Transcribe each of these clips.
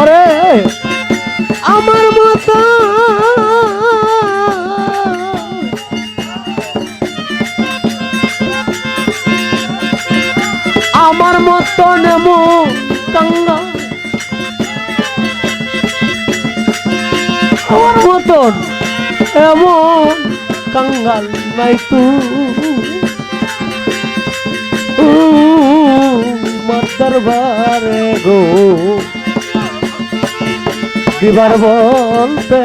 আরে। আমার মতো আমার মতো নেমো কাঙ্গা আমার মতন এমন কাঙ্গাল নাই তু। মার দরবারে গো। দিবার বলতে।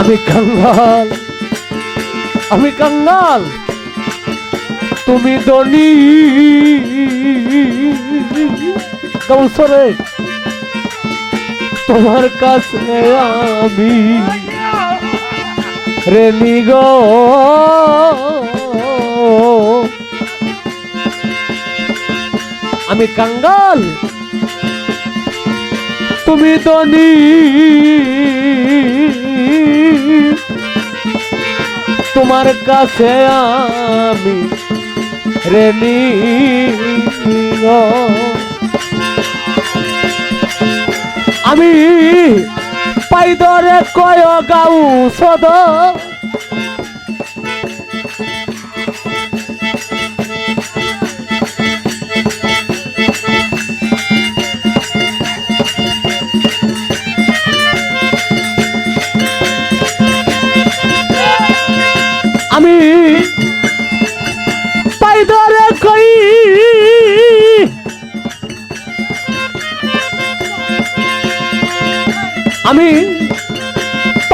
আমি কাঙ্গাল আমি কাঙ্গাল তুমি দনি কৌশলে তোমার কাছে আমি রেনি গো। আমি কাঙ্গাল। তুমি দনি তোমার কাছে আমি রেনি গো। আমি পাইদরে কয় গাউ সদ। আমি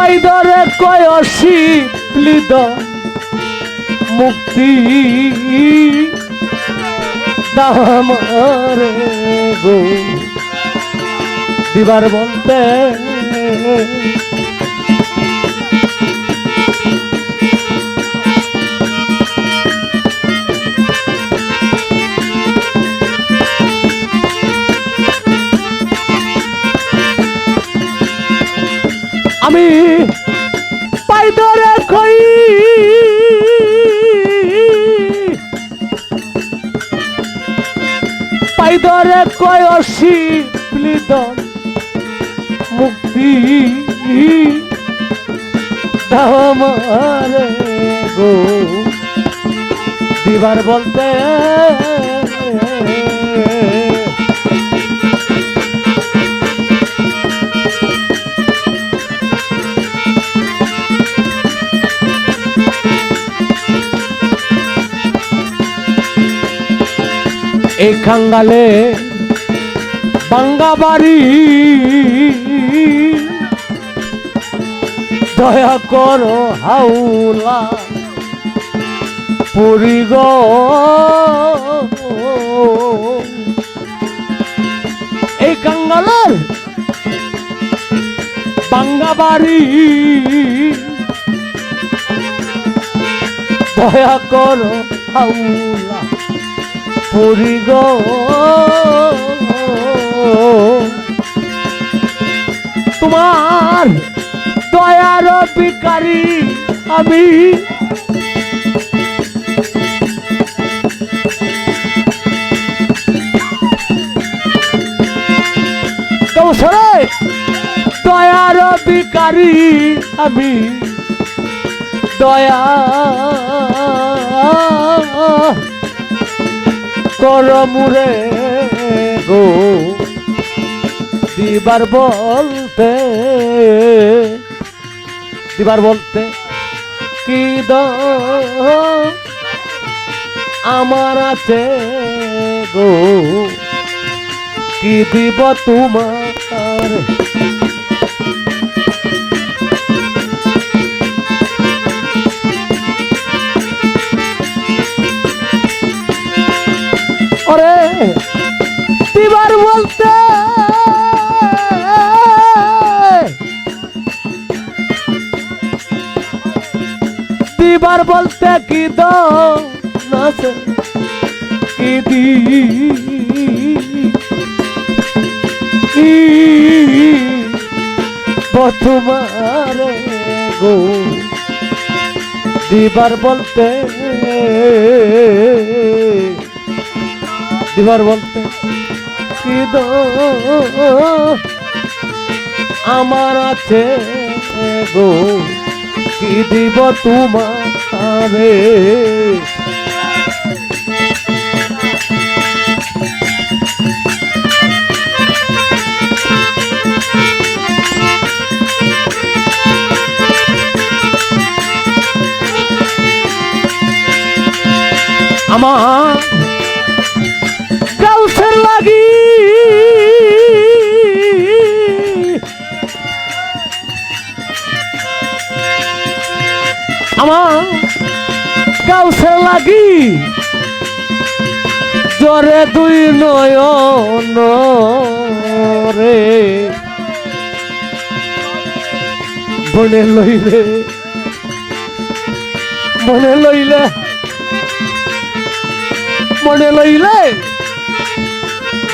পাইদরে কয় শিবলিদ মুক্তি দামারে গো। দিবার বলতে আমি পাই ধরে কই পাই কয় শিবলিদ মুক্তি। দামারে গো। দিবার বলতে এই খাঙ্গালে বাঙ্গা বাড়ি। দয়া করো হাউলা পুরি গো। এই কাঙ্গালের বাঙ্গা বাড়ি। দয়া করো হাউলা পুরি গো। তোমার দয়ার বিকারি আমি। দয়ার বিকারি আমি। দয়া। করমুরে গো। দিবার বলতে দিবার বলতে কি দ? আমার আছে গো। কি দিব তোমার দিবার বলতে কি দি তোমার গো দিবার বলতে দিবার বলতে কি আমার আছে গো। কি দিব তোমারে। আমার আমার গাউসের লাগি জরে দুই নয়ন রে। বনে লইলে, মনে লইলে মনে লইলে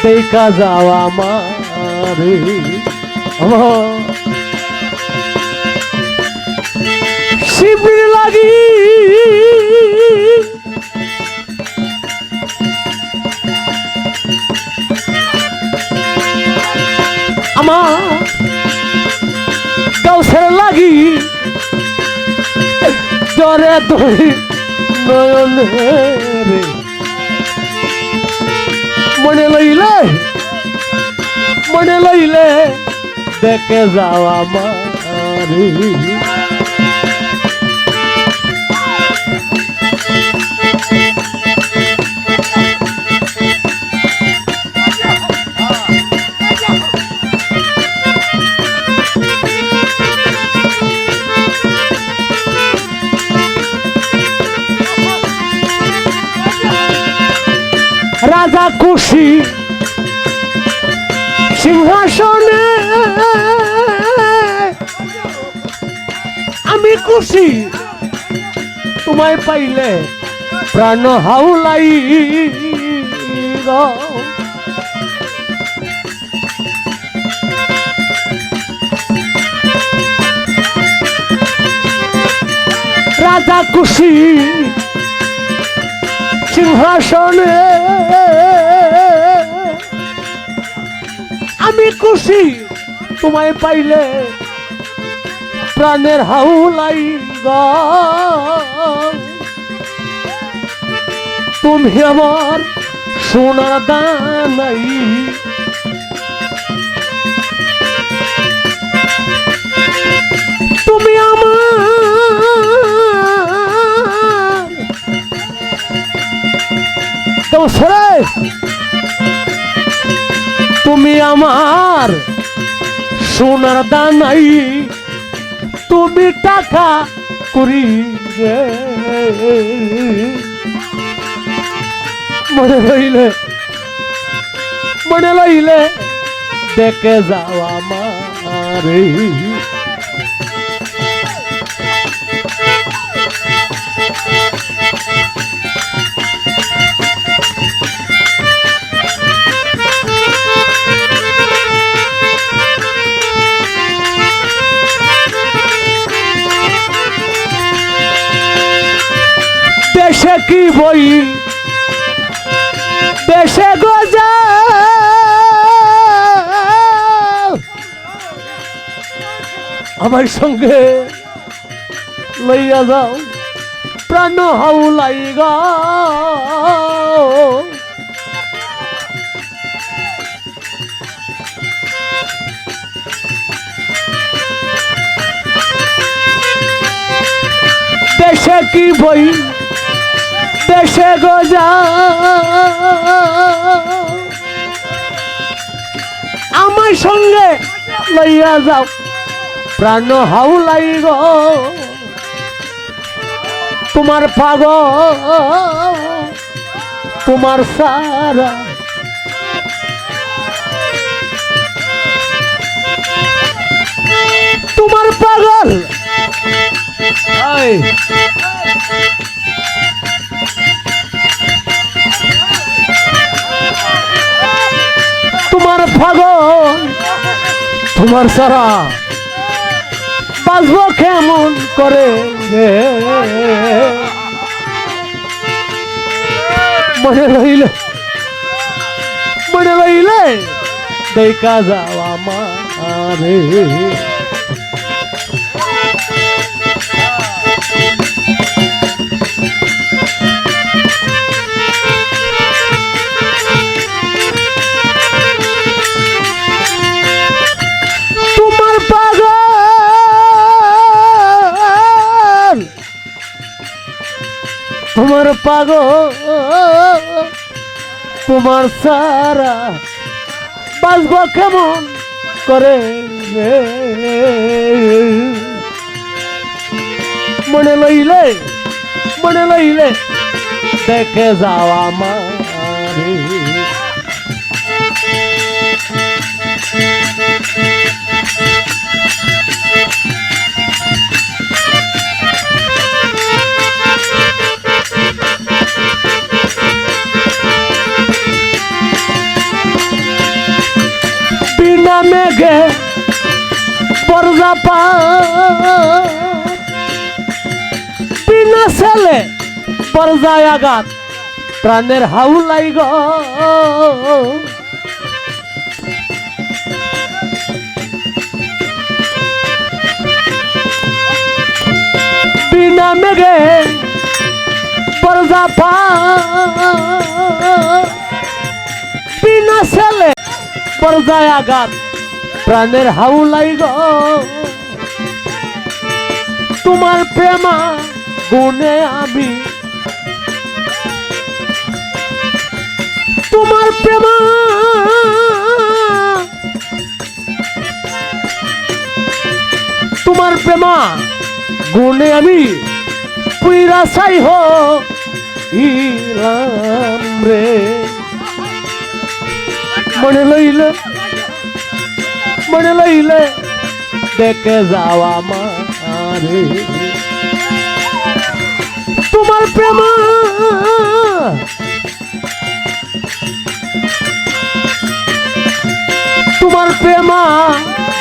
দেখা যাওয়া মারে আমার শিবির লাগি। আমার কাউসের লাগি। জরে তুই নয়নে রে। মনে লইলে মনে লইলে দেখে যাওয়া মারি রাজা খুশি সিংহাসনে আমি খুশি তোমায় পাইলে প্রাণ হাউলাই। রাজা খুশি সিংহাসনে আমি খুশি তোমায় পাইলে প্রাণের হাউলাই। তুমি আমার সোনার দানাই তুমি আমার দোসরে আমার সোনার দানাই তুমি টাকা করি মনে রইলে মনে রইলে দেখে যাওয়া মারে কি বই? দেশে আমার সঙ্গে লইয়া যাও প্রাণ হাউলাই দেশে কি বই? দেশে গজা আমার সঙ্গে লইয়া যাও। প্রাণ হাউলাই গো। তোমার পাগ তোমার সারা। তোমার পাগল। পাগল তোমার সারা বাঁচব কেমন করে রে? মনে রইলে মনে রইলে, দেখা যাওয়া মারে তোমার তোমার পাগ তোমার সারা বাঁচব কেমন করে? মনে লইলে মনে লইলে দেখে যাওয়া মারে মেঘে পর্দা পা। বিনা ছেলে পর্দায় আঘাত। প্রাণের হাউলাই গ। বিনা মেঘে পর্দা পা। বিনা ছেলে পর্দায় আঘাত। প্রাণের হাউলাই গ। তোমার প্রেমা গুনে আমি। তোমার প্রেমা তোমার প্রেমা গুনে আমি। পুইরা চাই হো ইলাম রে। মনে লইলে মনে লইলে দেখে যাওয়া মারে তোমার প্রেম তোমার প্রেমা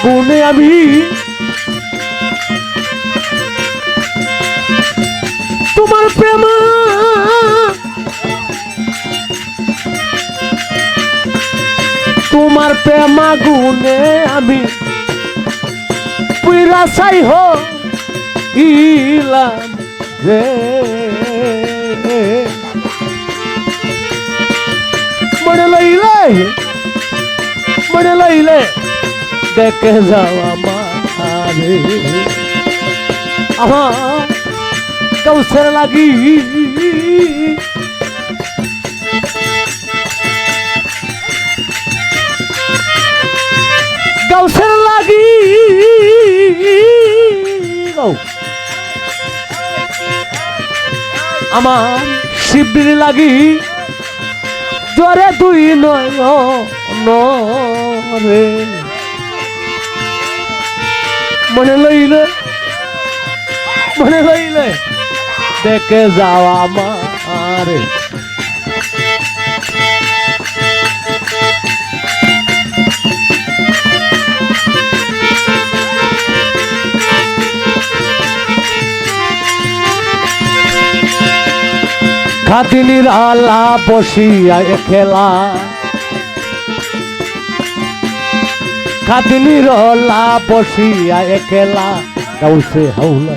গুনে আমি তোমার প্রেমা তোমার প্রেমা গুনে আমি পুইরা চাই হো ইলাম রে। মনে লইলে মনে লইলে দেখে যাওয়া মারে আমার কৌশল লাগি গাউসের লাগি। আমার শিবির লাগি। জ্বরে দুই নয় মনে লইলে মনে লইলে দেখে যাওয়া মারে খাদিনীর আলা বসিয়া খেলা। খাদিনীর আলা বসিয়া খেলা। গাউসে হাউলা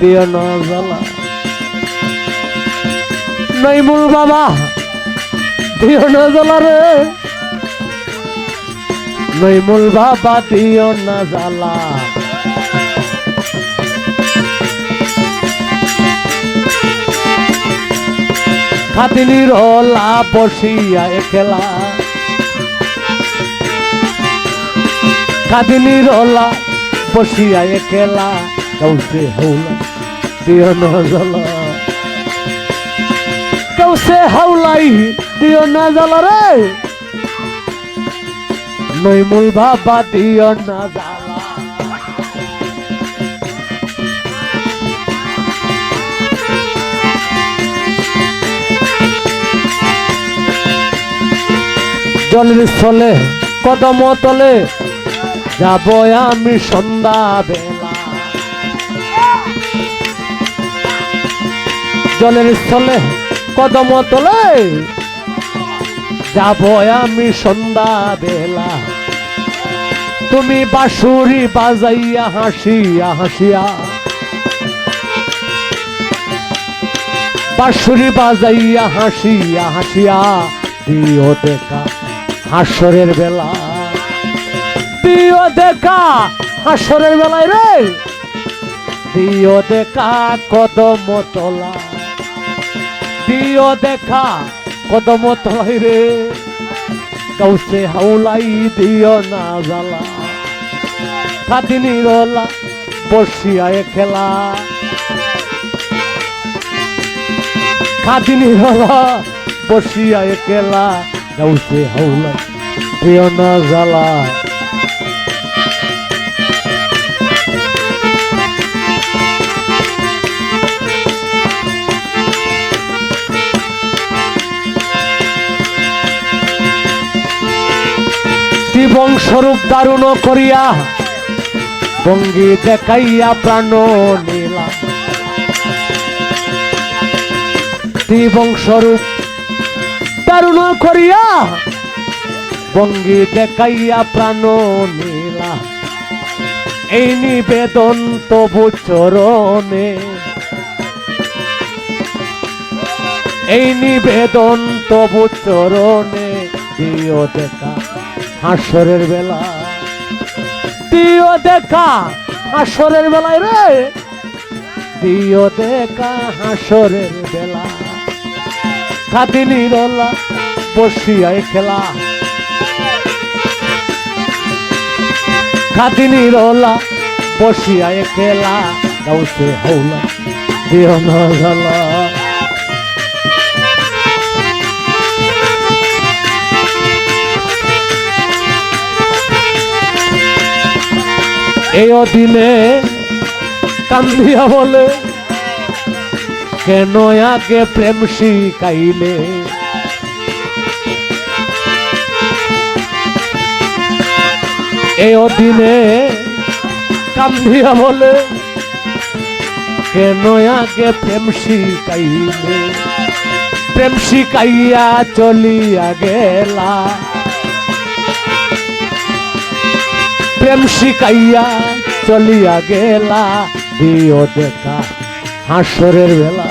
দিও না জ্বালা। নইমুল বাবা, দিও না জ্বালা রে। নইমুল বাবা, দিও না জ্বালা। খাতিনির হলা বসিয়া একলা। খাতিনির হলা বসিয়া একলা। কাউসে হৌলা দিও না জ্বালা কাউসে হাউলাই দিও না রে। নইমুল বাবা দিও না জ্বালা জলের স্থলে কদম তলে যাব আমি সন্ধ্যা জলের স্থলে কদম তলে যাব আমি সন্ধ্যা বেলা তুমি বাঁশুরি বাজাইয়া হাসিয়া হাসিয়া, বাঁশুরি বাজাইয়া হাসিয়া হাসিয়া দিও দেখা। হাসরের বেলা। দিও দেখা হাসরের বেলায় রে। দিও দেখা কদম তলা। দিও দেখা কদম তলাই রে। কাউসে হাউলাই দিও না জ্বালা। খাদিনী রলা বসিয়ায় খেলা। খাদিনী রলা বসিয়ায় খেলা। কাউসে হাউলাই দিও না জ্বালা। স্বরূপ দারুণ করিয়া ভঙ্গি দেখাইয়া প্রাণ নীলা জীবন দারুণ করিয়া। ভঙ্গি দেখাইয়া প্রাণ নীলা। এই নিবেদন তবু চরণে। এই নিবেদন তবু চরণে। দিও দেখা, হাসরের বেলা। দিও দেখা, হাসরের বেলায় রে। দিও দেখা, হাসরের বেলা। খাদিনী রলা বসিয়ায় খেলা। খাদিনী রলা বসিয়ায় খেলা গাউসে হৌলা দিও না জ্বালা। এই দিনে কান্দিয়া বলে কেন আগে প্রেম শিখাইলে? এই দিনে কান্দিয়া বলে, কেন আগে প্রেম শিখাইলে? প্রেম শিখাইয়া চলিয়া গেলা। প্রেম শিখাইয়া চলিয়া গেলা। দিও দেখা হাসরের বেলা।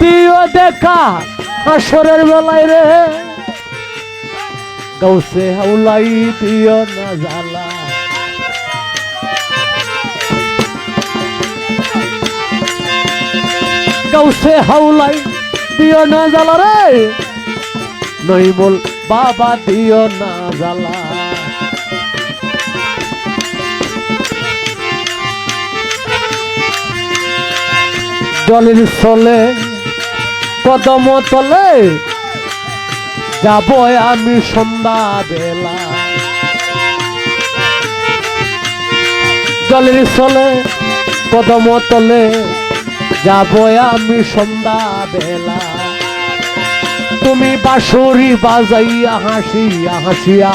দিও দেখা হাসরের বেলায় রে। গৌসে হাউলাই দিও না জ্বালা। গৌসে হাউলাই দিও না জ্বালা রে। নইমল বাবা দিও না জ্বালা। জলের চলে কদম তলে যাব আমি সন্ধ্যা বেলা জলের চলে কদম তলে যাব আমি সন্ধ্যা বেলা তুমি বাঁশুরি বাজাইয়া হাসিয়া হাসিয়া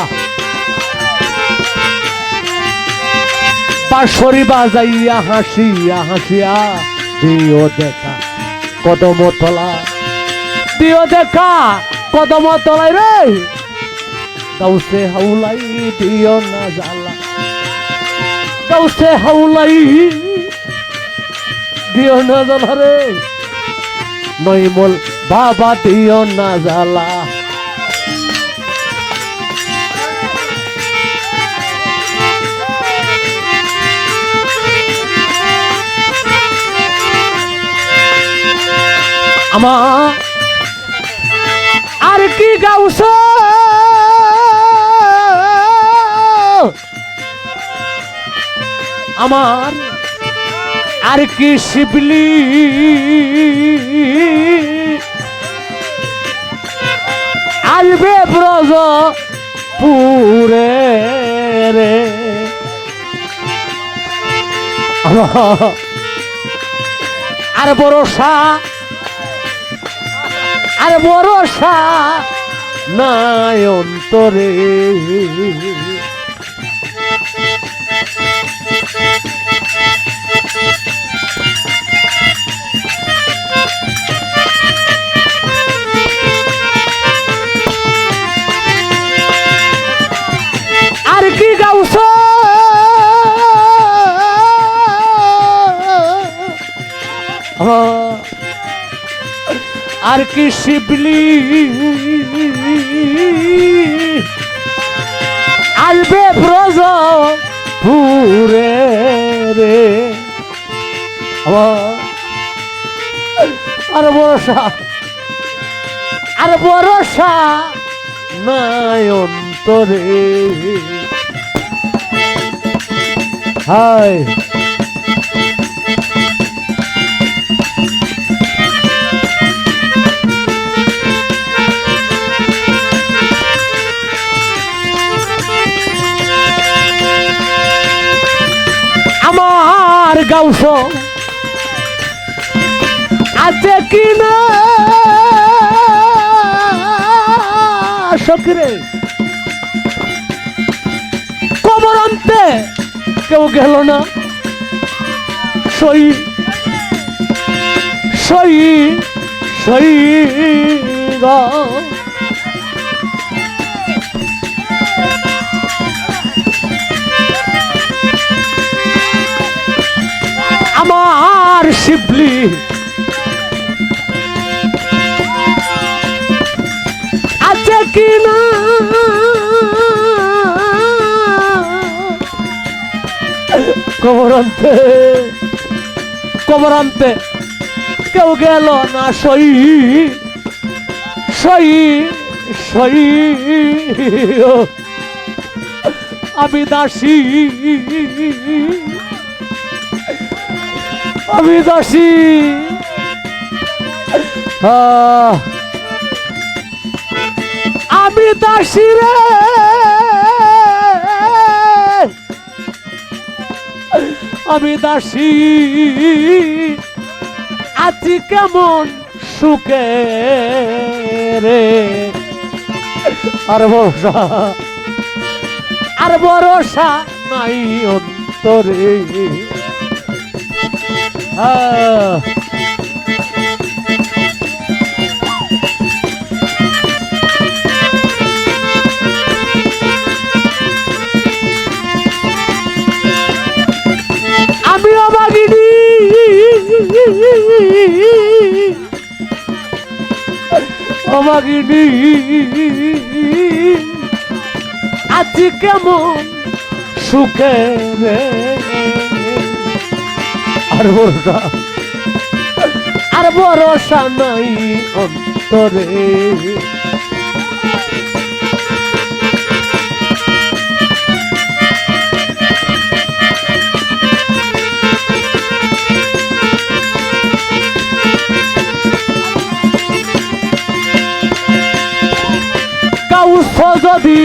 বাঁশুরি বাজাইয়া হাসিয়া হাসিয়া দিও দেখা কদম দিও দেখা, কদম তলাই রে। গাউসে হাউলাই দিও না জ্বালা। গাউসে হাউলাই দিও না জ্বালা রে। নইমল বাবা দিও না জ্বালা। আমার আর কি গাউস আমার আর কি শিবলি? আসবে ব্রজ পুরে রে। আর বড়সা আর বড়সা নাই অন্তরে। আর কি গাউছ? আর কি শিবলি? আসবে ব্রজ পুরে রে। আর বরসা আর বরসা নাই অন্তরে। হায়। আমার গাউস আছে কি না? সখরে কবর আনতে কেউ গেল না। সই সই সই গো। আমার শিবলি। আছে কি না? কবরান্তে কবরান্তে কেউ গেল না সই সই সই। আমি দাসী। আমি দাসী। আমি দাসী রে। আমি দাসী। আছি কেমন সুখে রে। আর ভরসা আর ভরসা নাই অন্তরে। আহ। আমি অবাগিনী। অবাগিনী। আছি কেমন সুখে রে আর ভরসা আর ভরসা নাই অন্তরে। কাউস যদি